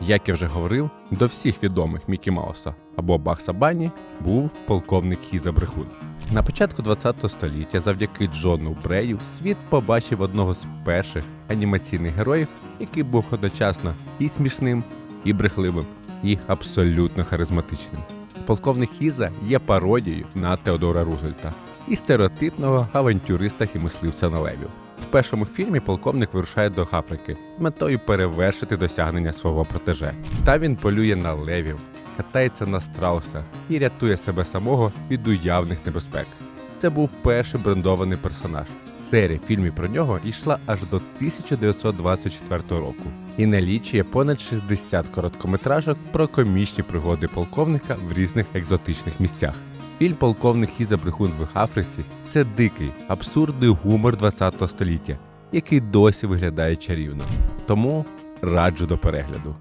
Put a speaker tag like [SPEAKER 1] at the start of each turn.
[SPEAKER 1] Як я вже говорив, до всіх відомих Мікі Мауса або Бакса Банні був полковник Хіза Брехун. На початку ХХ століття, завдяки Джону Брею, світ побачив одного з перших анімаційних героїв, який був одночасно і смішним, і брехливим, і абсолютно харизматичним. Полковник Хіза є пародією на Теодора Рузвельта і стереотипного авантюриста і мисливця на левів. В першому фільмі полковник вирушає до Африки з метою перевершити досягнення свого протеже. Та він полює на левів, катається на страусах і рятує себе самого від уявних небезпек. Це був перший брендований персонаж. Серія фільмів про нього йшла аж до 1924 року і налічує понад 60 короткометражок про комічні пригоди полковника в різних екзотичних місцях. Фільм полковник Хіза Брехун в Африці це дикий, абсурдний гумор 20 століття, який досі виглядає чарівно. Тому раджу до перегляду.